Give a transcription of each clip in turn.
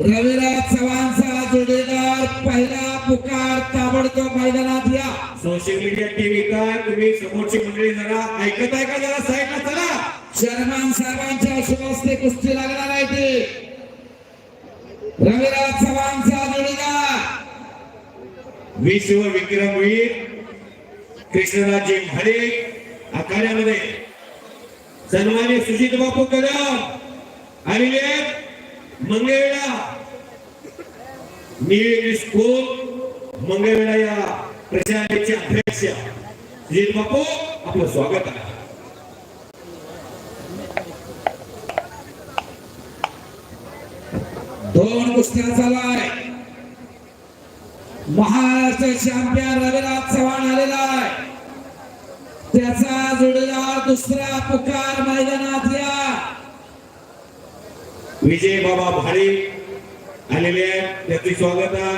रविराज चव्हाणचा जोडीदार पहिला पुकार ताबडतोब मैदानात या. सोशल मीडिया टीव्ही काय? तुम्ही समोरची मंडळी जरा ऐकत आहे का? जरा साईडला चला. शर्मान साहेबांच्या शुभस्ते कुस्ती लागणार आहे ते. रविराज चव्हाणचा जोडीदार. विश्व विक्रमवीर कृष्णराजे भाडे आखाड्यामध्ये. सन्मान्य सुजित बापू कदम आलेले मंगळवेळा मंगळवेढा स्कूल मंगळवेळा या प्रशालेचे अध्यक्ष. श्री बापू आपलं स्वागत आहे. दोन कुस्त्या चालाय महाराष्ट्र चॅम्पियन रविराज चव्हाण आलेला आहे. त्याचा जोडीदार दुसरा पुकार मैदान विजय बाबा भाडे आलेले आहेत. त्याचे स्वागत आहे.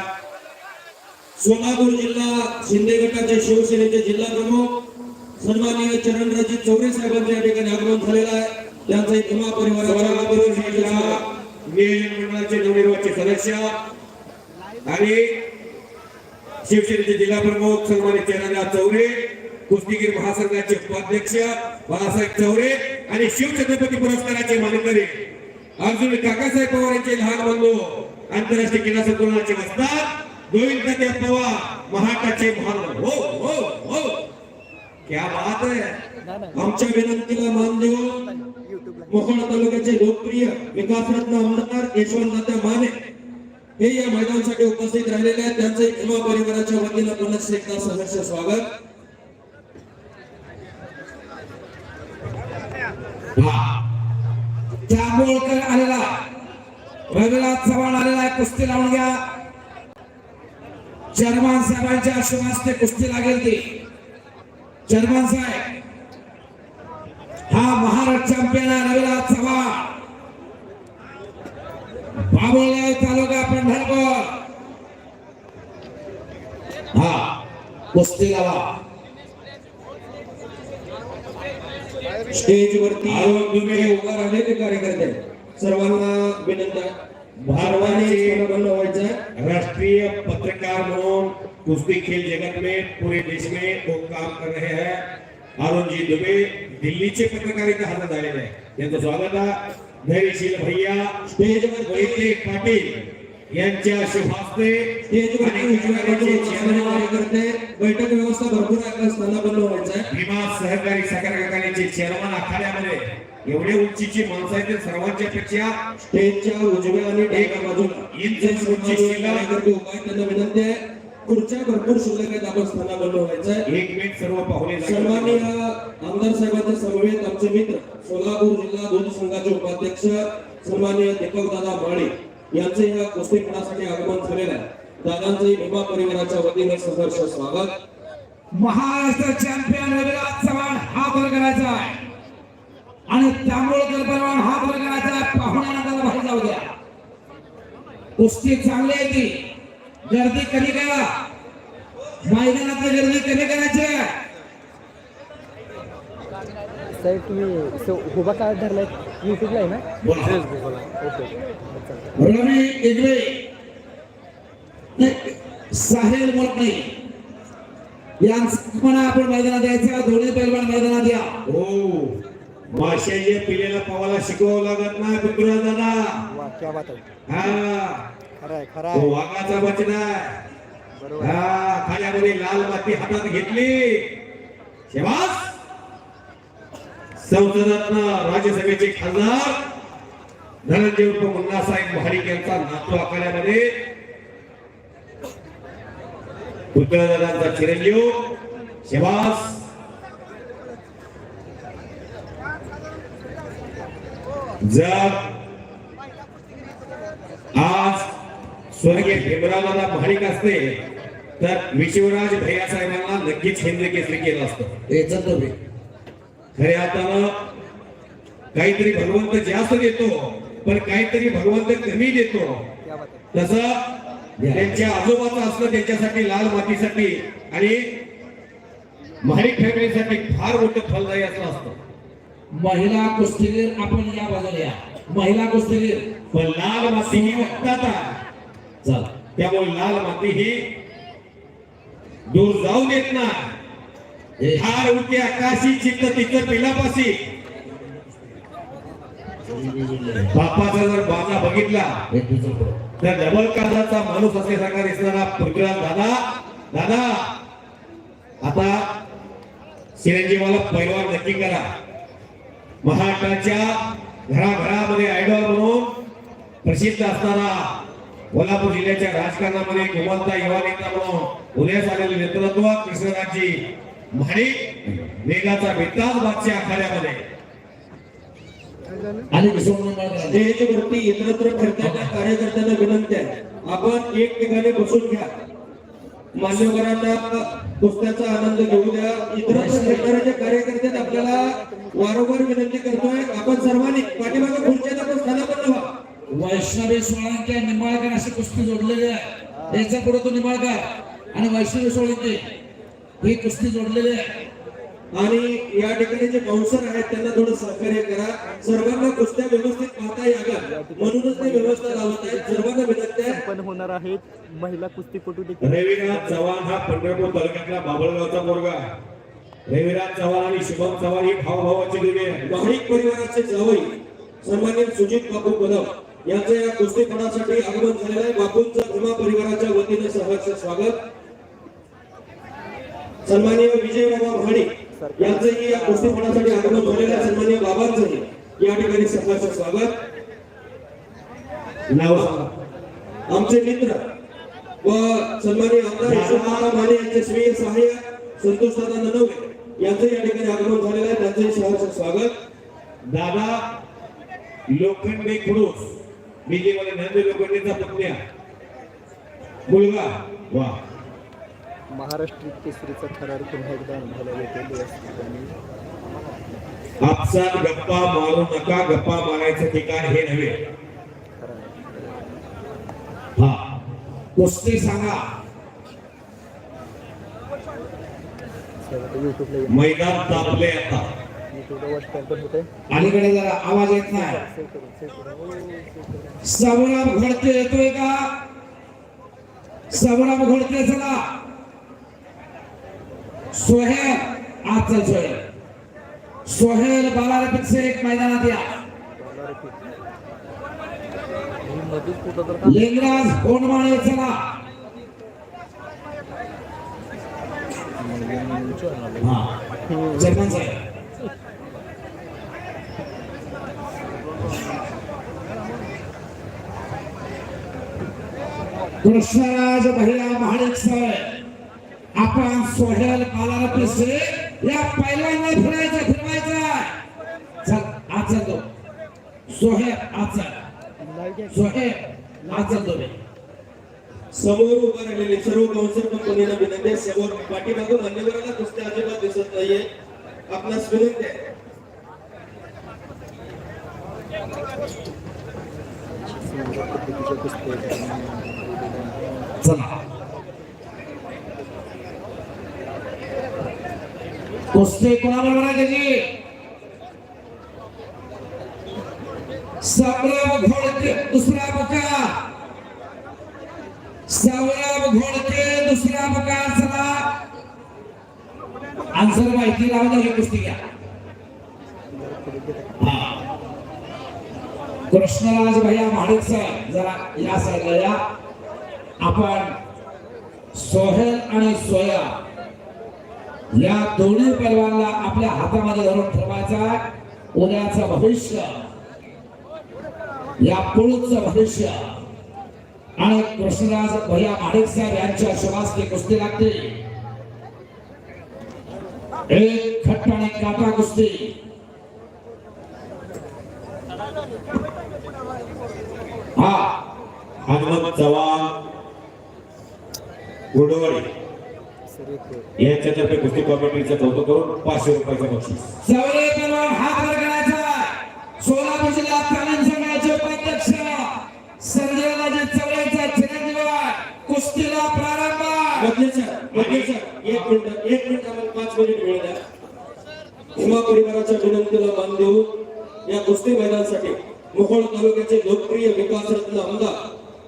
सोलापूर जिल्हा शिंदे गटाचे शिवसेनेचे जिल्हा प्रमुख सन्माननीय चरणराजी चौरे साहेबांचे या ठिकाणी आगमन झालेलं आहे. त्यांचा किंवा परिवार सोलापूर मंडळाचे नवनिर्वाचित सदस्य आणि शिवसेनेचे जिल्हा प्रमुख सन्मानित चरणराज चौरे कुस्तीगीर महासंघाचे उपाध्यक्ष बाळासाहेब चौरे आणि शिवछत्रपती पुरस्काराचे मानकरी अर्जुन काकासाहेब पवार यांचे लहान बंधू आंतरराष्ट्रीय क्रीडा संकुलनाचे वस्ताद गोविंद पवार महाटाचे महान हो हो हो. क्या बात आहे आमच्या विनंतीला मान देऊन मोहोळ तालुक्याचे लोकप्रिय विकासरत्न आमदार यशवंत माने हे या मैदानासाठी उपस्थित राहिलेले आहेत. त्यांचे किंवा परिवाराच्या वतीनं पुन्हा एकदा सहर्ष स्वागत. जांभूळकर आलेला. रविनाथ चव्हाण आलेला आहे कुस्ती लावून घ्या. चर्मान साहेबांच्या शुभास्ते कुस्ती लागेल ती. चर्मान साहेब हा महाराष्ट्र चॅम्पियन आहे रविनाथ चव्हाण. बाबुळगाव तालुका पंढरपूर. हा कुस्ती लावा. स्टेजवरती उभा राहिलेले कार्यकर्ते सर्वांना राष्ट्रीय पत्रकार म्हणून कुश्ती खेल जगत में, पूरे देश में वो काम कर रहे हैं. अरुण जी दुबे दिल्लीचे पत्रकारिता हातात आलेले आहे त्यांचं स्वागत आहे. धैर्यशील भैया स्टेजवर वैद्य पाटील. यांच्या शुभास्ते बैठक व्यवस्था भरपूर स्थाना बंद व्हायचं भीमा सहकारी साखर कारखान्याचे चेअरमन आखाड्यामध्ये एवढे उंचीची माणसं आहेत सर्वांच्या पेक्षा स्टेजच्या उजव्या आणि डाव्या बाजूला इंच उंची उभा त्यांना विनंती आहे खुर्च्या भरपूर शिल्लक आहेत आपण स्थाना बंद व्हायचं एक मिनिट सर्व पाहुणे सन्माननीय जागा- आमदार साहेबांच्या समवेत आमचे मित्र सोलापूर जिल्हा दूध संघाचे उपाध्यक्ष सन्माननीय दीपक दादा माळी. यांचे या कुस्तीपणासाठी आगमन झालेलं आहे. दादांचे भीमा परिवाराच्या वतीने सहर्ष स्वागत. महाराष्ट्र चॅम्पियन रविराज चव्हाण हा वर करायचा आहे. आणि त्यामुळे परवान हा वर करायचा आहे पाहुण्यांना बाहेर जाऊ द्या. कुस्ती चांगली आहे ती. गर्दी कमी करा. मैदानातली गर्दी कमी करायची आहे. साहेब तुम्ही स- उभा काय धरलाय? युट्यूबला आहे ना? फेसबुकला ओके रवी नाही, साहिल मोटणे. यांचं पण आपण मैदानात द्यायचं दोन्ही पैलवान मैदानात या. हो. माशाच्या पिलेला पवाला शिकवावं लागत नाही पुत्र दादा वा क्या बात आहे. हा. खरं आहे खरं तो आहे. वाघाचा बचन हा खाल्यामध्ये लाल माती हातात घेतली. शेवास. संसदातनं राज्यसभेचे खासदार धनंजय उर्फ मुन्नासाहेब महाडिक यांचा नातू आखाड्यामध्ये पुत्रदादांचा चिरंजीव शेवास. जर आज स्वर्गीय भेमरावला महाडिक असते तर विश्वराज भैया साहेबांना नक्कीच हिंद केसरी केलं असतं. याच्यात खरे अर्थानं काहीतरी भगवंत जास्त देतो पण काहीतरी भगवंत कमी देतो. तसं त्यांच्या आजोबाचं असलं त्यांच्यासाठी लाल मातीसाठी आणि महाडिक फॅमिलीसाठी फार मोठं फलदायी असलं असतं. महिला कुस्तीगीर आपण या बाजूला या. महिला कुस्तीगीर. पण लाल माती ही चल. त्यामुळे लाल माती ही दूर जाऊ देत नाही. फार उठे आकाशी चित्त तिथं पिलापाशी. बापाचा जर बाजा बघितला. तर डबल काळाचा माणूस असल्यासारखा दिसणारा पृथ्वीराज दादा दादा. आता चिरंजीवाला पैलवान नक्की करा. महाराष्ट्राच्या घराघरामध्ये आयडॉल म्हणून प्रसिद्ध असणारा कोल्हापूर जिल्ह्याच्या राजकारणामध्ये गुमंता युवा नेता म्हणून उदयास आलेले नेतृत्व कृष्णराजजी. वेगाचा आखाड्यामध्ये. आणि इतरत्र फिरताना कार्यकर्त्यांना विनंती आहे. आपण एक ठिकाणी बसून घ्या. मान्यवरांना आनंद घेऊ द्या. इतरत्र कार्यकर्ते आपल्याला वारंवार विनंती करतोय. आपण सर्वांनी पाठीमागे खुर्च्यात आपण स्थानापन्न व्हा वैष्णवी सोळंके निंबाळकर अशी कुस्ती जोडलेली आहे. याच्यापुढे तो निंबाळकर. आणि वैष्णवी सोळंके ही कुस्ती जोडलेली आहे. आणि या ठिकाणी जे बाउन्सर आहेत त्यांना थोडं सहकार्य करा. सर्वांना कुस्त्या व्यवस्थित पाहता याव्या म्हणूनच ते व्यवस्था लावत आहेत. सर्वांना विनंती आहे. पण होणार आहेत महिला कुस्तीपटू देखील. रविराज चव्हाण हा पंढरपूर तालुक्यातला बाबळगावचा मुलगा आहे. रविराज चव्हाण आणि शुभम चव्हाण ही भावभावाची जोडी आहे परिवाराचे जावई सन्मान्य सुजित बापू कदम यांचं या कुस्तीपणासाठी आगमन झालेलं आहे. बापूंचं भीमा परिवाराच्या वतीने सहर्ष स्वागत. सन्माननीय विजय बाबा महाडिक यांचंही या गोष्टीपणासाठी आगमन झालेलं आहे. सन्माननीय बाबांचंही या ठिकाणी सहर्ष स्वागत. नाव आमचे मित्र व सन्माननीय आमदार यशोमती माने यांचे स्वीय सहाय्य संतोष दादा ननवरे यांचं या ठिकाणी आगमन झालेलं आहे. त्यांचंही सहर्ष स्वागत. दादा लोखंडे खुडूस. विजयवाले नंद लोखंडेचा पत्न्या मुलगा. वा. महाराष्ट्र केसरीचा थरार पुन्हा एकदा अनुभवायला येतो आणि आपसात गप्पा मारू नका गप्पा मारायचं ठिकाण हे नव्हे. हा कुस्ती सांगा. मैदान तापले आता. अलीकडे जरा आवाज येत नाही. करून सवराम घडते येतोय का? सवराम घडते चला. सोहेल आज सोहेल सोहेल बालारपेक्षा एक मैदानात या. लिंगराज कोणमाळे चला. हा साहेब. कृष्णराज भैया महाडिक साहेब. आपण सोहेल बालाला पिसे या पहिल्यांदा फिरायचं फिरवायचं चल आज चलतो सोहेल आज चल. सोहेल आज चलतो मी समोर उभं राहिलेले सर्व कौन्सिल कंपनीला विनंती आहे. समोर पाठीमागं मान्यवराला कुस्ती अजिबात दिसत नाहीये. आपणास विनंती आहे. चला. कुस्ती कोणाबरोबर आहे त्याची सावराव घोडके दुसरा बका सावराव घोडके दुसरा बका चला आन्सर माहिती लावून ही कुस्ती घ्या. कृष्णराज भैया महाडिक साहेब जरा या साईडला या. आपण सोहेल आणि सोया या दोन्ही पैलवानला आपल्या हातामध्ये धरून ठेवायचा उद्याचं भविष्य. या पुढचं भविष्य. आणि कृष्णराज भैया महाडिक साहेब यांच्या शुभास्ते कुस्ती लागते. एक खट्ट आणि काटा कुस्ती. हा. हनुमंत चव्हाण गुडवडी यांच्यातर्फे कुस्ती कॉमेंट्रीचं कौतुक करून पाचशे रुपयाचं बक्षीस. सोलापूर जिल्हा संघाचे उपाध्यक्ष. चवरेचा चिरंजीव आहे. कुस्तीला प्रारंभ. एक मिनिट एक मिनिट आम्हाला पाच मिनिट वेळ द्या. भीमा परिवाराच्या विनंतीला मान देऊ या कुस्ती मैदानासाठी मोहोळ तालुक्याचे लोकप्रिय आमदार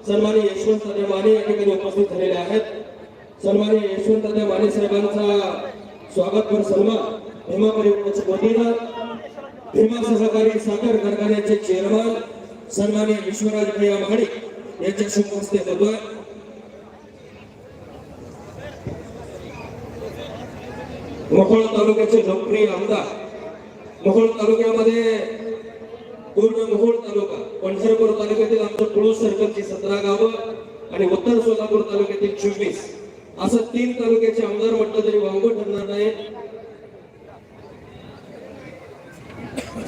सन्माननीय यशवंत माने या ठिकाणी उपस्थित झालेले आहेत. सन्माननीय यशवंत माने साहेबांचा स्वागतपर सन्मान. भीमा परिवाराचे वतीनं भीमा सहकारी साखर कारखान्याचे चेअरमन सन्माननीय विश्वराज प्रिया महाडिक यांच्या शुभ हस्ते होतोय मोहोळ तालुक्याचे लोकप्रिय आमदार. मोहोळ तालुक्यामध्ये पूर्ण मोहोळ तालुका पंढरपूर तालुक्यातील आमचं तुळूस सर्कलची सतरा गावं आणि उत्तर सोलापूर तालुक्यातील चोवीस. असं तीन तालुक्याचे आमदार म्हटलं तरी वांग ठरणार नाही.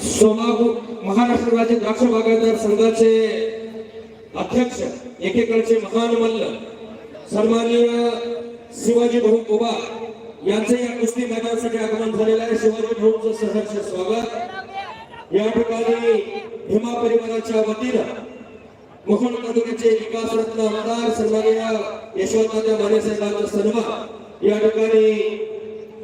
सोलापूर महाराष्ट्र राज्य द्राक्ष बागायतदार संघाचे अध्यक्ष एकेकडचे महान मल्ल सन्माननीय शिवाजी भाऊ कोबा यांचे या कुस्ती मैदानासाठी आगमन झालेलं आहे. शिवाजी भाऊंचं सहर्ष स्वागत. या ठिकाणी भीमा परिवाराच्या वतीनं मोहन तालुक्याचे विकास रत्न आमदार सन्माननीय यशवंतराव माने साहेबांचा सन्मान. या ठिकाणी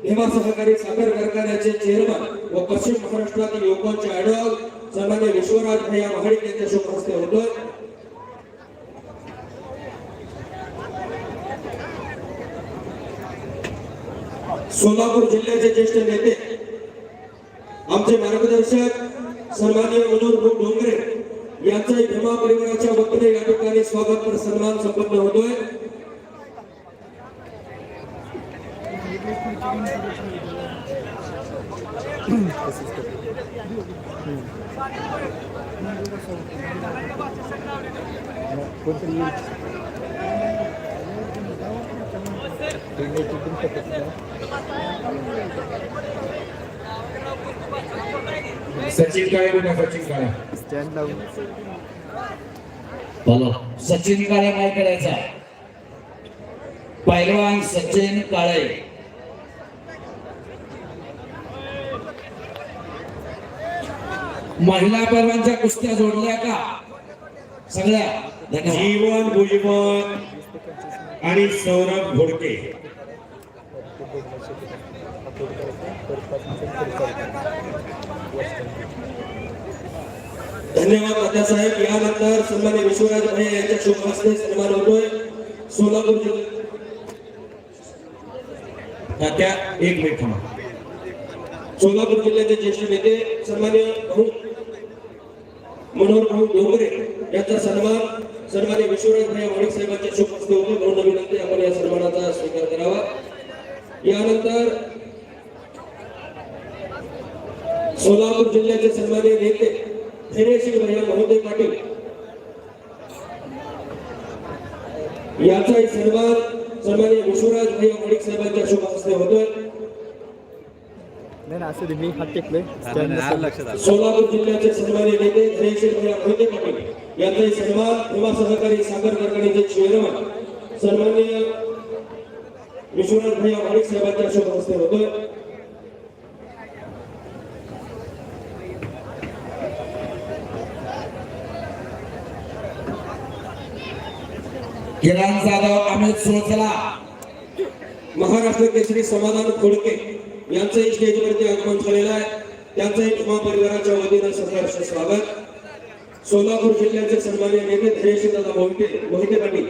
हेमा सहकारी साखर कारखान्याचे चेअरमन व पश्चिम महाराष्ट्रातील युवकांचे आयडॉल सन्मान्य विश्वराज भैया महाडिक यांच्या शुभ हस्ते होतोय. सोलापूर जिल्ह्याचे ज्येष्ठ नेते आमचे मार्गदर्शक सन्मान्य मनोहर डोंगरे यांचाही भीमा परिवाराच्या वतीने या ठिकाणी स्वागत सन्मान संपन्न होतोय. सचिन काळे बघा सचिन काळे स्टँड डाऊन बोलो. सचिन काळे काय करायचा? पहिलवान सचिन काळे. महिला पर्वांच्या कुस्त्या जोडल्या का? सगळ्या. जीवन भुजबळ आणि सौरभ घोडके. धन्यवाद तात्यासाहेब यानंतर सन्मान्य विश्वराज भैया यांच्या शुभ हस्ते सन्मान होतोय. सोलापूर जिल्हा तात्या एक मिनिट थांबा. सोलापूर जिल्ह्याचे ज्येष्ठ नेते सन्मान्य भाऊ मनोहर भाऊ डोंगरे यांचा सन्मान सन्मान्य विश्वराज भैया माणिक साहेबांच्या शुभ हस्ते होते म्हणून विनंती आपण या सन्मानाचा स्वीकार करावा. यानंतर सोलापूर जिल्ह्याचे सन्मान्य नेते धैर्यशील भैया महोदय पाटील. याचाही सन्मान सन्मान्य विश्वराज भैया माणिक साहेबांच्या शुभ हस्ते होतोय. सोलापूर जिल्ह्याचे सन्मान्य नेते धैर्यशील भैया मोहिते पाटील. यांचाही सन्मान भीमा सहकारी साखर कारखान्याचे चेअरमन सन्माननीय विश्वनाथ भैया माणिक साहेबांच्या शुभ हस्ते होतोय. किरण जाधव अमित सोचला महाराष्ट्र केसरी समाधान खोडके यांचंही स्टेजवरती आगमन झालेलं आहे. त्यांचंही उमा परिवाराच्या वतीनं सहर्ष स्वागत. सोलापूर जिल्ह्याचे सन्मान्य नेते धैर्यशील दादा मोहिते मोहिते पाटील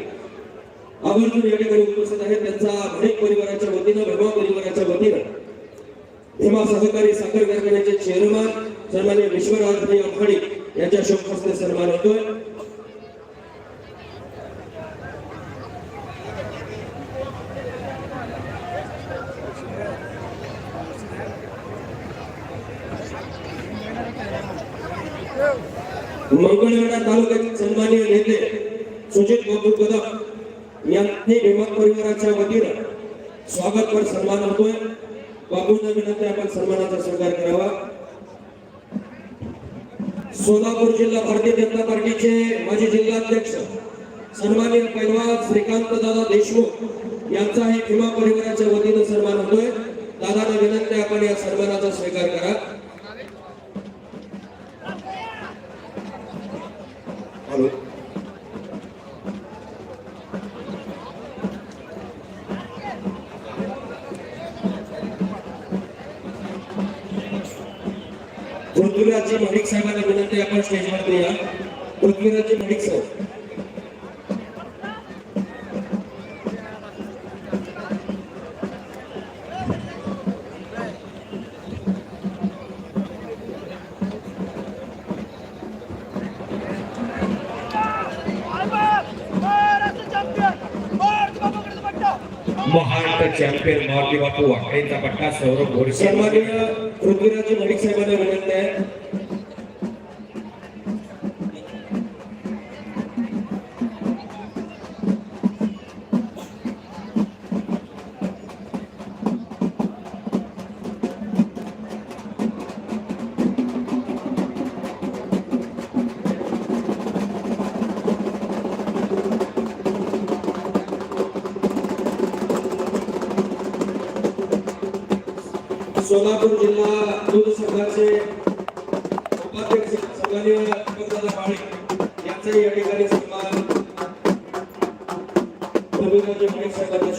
आवर्जून या ठिकाणी उपस्थित आहेत. त्यांचा भणिक परिवाराच्या वतीनं भीमा परिवाराच्या वतीनं भीमा सहकारी साखर कारखान्याचे चेअरमन सन्मान्य विश्वराज भाई महाडिक यांच्या शोकहस्ते सन्मान होतोय. मंगळवेढा तालुक्यातील सन्माननीय नेते सुजित बाबू कदम यांनी विभाग परिवाराच्या वतीनं स्वागतपर सन्मान होतोय. बाबूंना विनंती आपण सन्मानाचा स्वीकार करावा. सोलापूर जिल्हा भारतीय जनता पार्टीचे माजी जिल्हाध्यक्ष सन्माननीय पैलवान श्रीकांत दादा देशमुख यांचा हे भीमा परिवाराच्या वतीनं सन्मान होतोय. दादाला विनंती आपण या सन्मानाचा स्वीकार करा. पृथ्वीराजजी महाडिक साहेबांना विनंती आपण स्टेजवरती या पृथ्वीराजजी महाडिक साहेब. चॅम्पियन मारुती बापू वाकडेचा पट्टा सौरभ घोडसे. सन्माननीय पृथ्वीराजजी मलिक साहेबांना विनंती आहे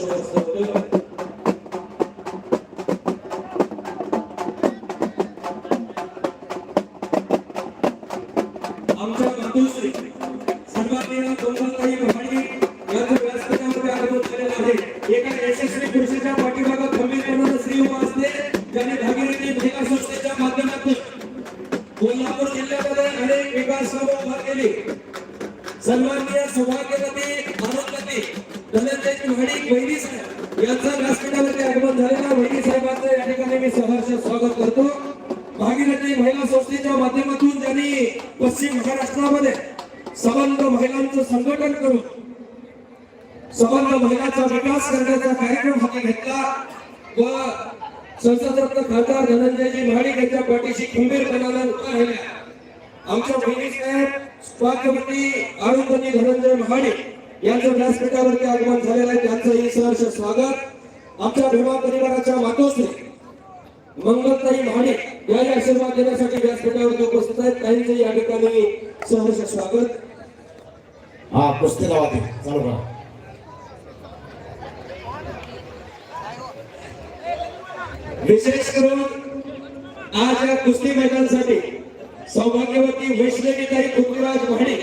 साहेबांच्या शुभहस्ते सबंध महिलांचं संघटन करून सबंध महिलांचा विकास करण्याचा कार्यक्रम हाती घेतला. व संसदरत्न खासदार धनंजयजी महाडिक यांच्या पाठीशी खंबीरपणानं उभा राहिल्या. आमच्या बहिणी साहेब भाग्यवती अरुंधती धनंजय महाडिक यांचं व्यासपीठावरती आगमन झालेलं आहे. त्यांचंही सहर्ष स्वागत. आमच्या भीमा परिवाराच्या मातोश्री मंगलताई महाडिक या आशीर्वाद देण्यासाठी व्यासपीठावरती उपस्थित आहेत. त्यांचंही या ठिकाणी सहर्ष स्वागत. हा कुस्ती लावा ते चालू करा विशेष करून आज या कुस्ती मैदानासाठी सौभाग्यवती वैष्णवीताई पृथ्वीराज भाणे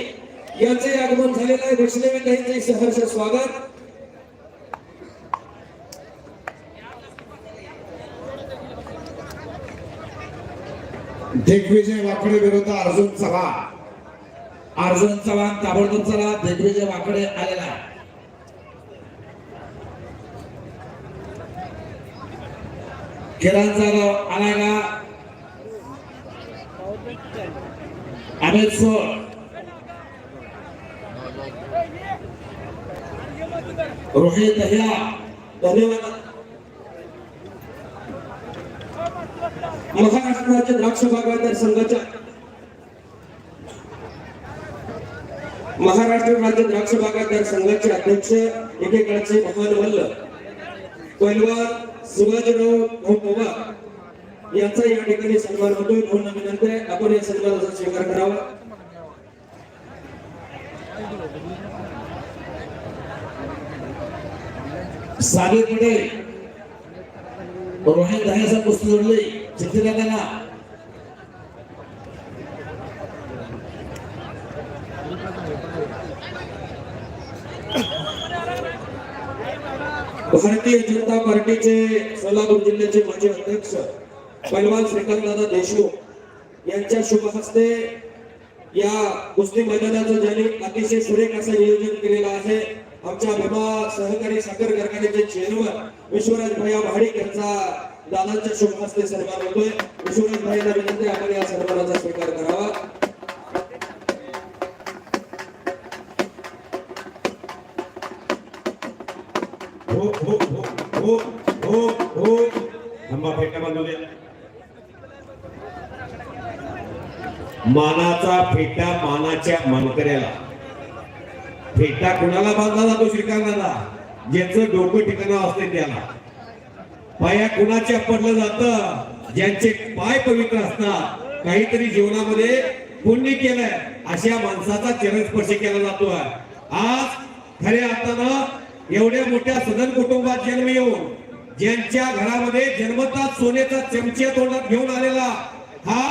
यांचे आगमन झालेलं आहे. वैष्णवीताईंचे सहर्ष स्वागत. दिग्विजय वाकडे विरुद्ध अर्जुन चव्हाण. अर्जुन चव्हाण ताबडतोब चला दिग्विजय वाकडे आलेला. आहे. किरण जाधव आलाय का अमित सोळ. रोहित दहिया धन्यवाद. महाराष्ट्र राज्य द्राक्ष बागायतदार संघाच्या महाराष्ट्र राज्य द्राक्ष बागायतदार संघाचे अध्यक्ष एकेकाळचे महान वल्ल पैलवान शिवाजीराव भाऊ पवार यांचा या ठिकाणी सन्मान होतोय. म्हणून विनंती आहे आपण या सन्मानाचा स्वीकार करावा. साबित पटेल रोहित दहाचा पुस्तक जोडले चिठ्ठीला भारतीय जनता पार्टीचे सोलापूर जिल्ह्याचे माजी अध्यक्ष पैलवान श्रीकांतदादा देशमुख यांच्या शुभ हस्ते या कुस्ती मैदानाचं ज्यांनी अतिशय सुरेख असं नियोजन केलेलं आहे. आमच्या भीमा सहकारी साखर कारखान्याचे चेअरमन विश्वराज भैया भाडिक यांचा दादांच्या शुभ हस्ते सन्मान होतोय. विश्वराज भाईंना विनंती आपण या सन्मानाचा स्वीकार करावा. हो हो हो. हो फेटा बांधू दे. मानाचा फेटा मानाच्या मानकऱ्याला. फेटा कुणाला बांधला जातो श्रीकांताला ज्याचं डोकं ठिकाणा असते त्याला. पाया कुणाच्या पडलं जात? ज्यांचे पाय पवित्र असतात. काहीतरी जीवनामध्ये पुण्य केलंय. अशा माणसाचा चरण स्पर्श केला जातो आज खऱ्या अर्थानं एवढ्या मोठ्या सदन कुटुंबात जन्म येऊन ज्यांच्या घरामध्ये जन्मतात सोन्याचा चमच्या तोंडात घेऊन आलेला हा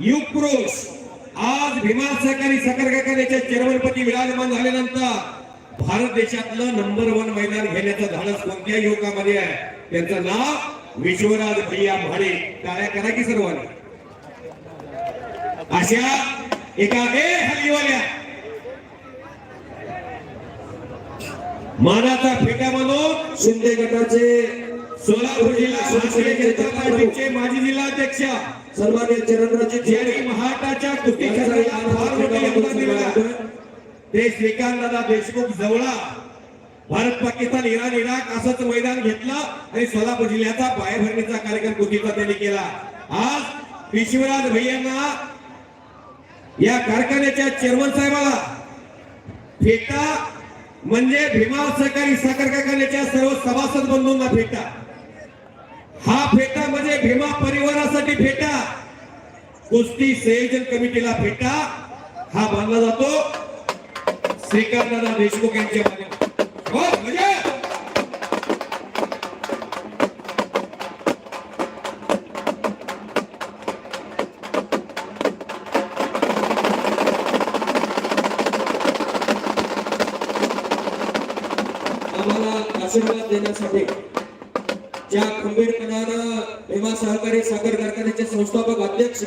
युग पुरुष आज भीमा सहकारी साखर कारखान्याच्या चेअरमनपदी विराजमान झाल्यानंतर भारत देशातलं नंबर वन मैदान घेण्याचं धाडस कोणत्या युवकामध्ये आहे? त्यांचं नाव विश्वराज भैया भाडे टाळ्या करा की सर्वांनी? अशा एका ए हल्लीवाल्या मानाचा फेटा म्हणून शिंदे गटाचे सोलापूर जिल्हा भारतीय जनता पार्टीचे माजी जिल्हाध्यक्ष सन्मान्य चरणराजे ज्यांनी महाराष्ट्राच्या कुस्ती क्षेत्राला फार मोठे योगदान दिलं. ते श्रीकांत दादा देशमुख जवळा. भारत पाकिस्तान इराण इराक असंच मैदान घेतलं आणि सोलापूर जिल्ह्याचा पायाभरणीचा कार्यक्रम कुस्तीचा त्यांनी केला. आज विश्वराज भैयांना या कारखान्याच्या चेअरमन साहेबाला फेटा म्हणजे भीमा सहकारी साखर कारखान्याच्या सर्व सभासद बंधूंना फेटा हा फेटा म्हणजे भीमा परिवारासाठी फेटा कुस्ती संयोजन कमिटीला फेटा हा बांधला जातो. श्रीकांतदादा देशमुख यांच्या हो, म्हणजे देण्यासाठी ज्या खंबीरपणानं भीमा सहकारी साखर कारखान्याचे संस्थापक अध्यक्ष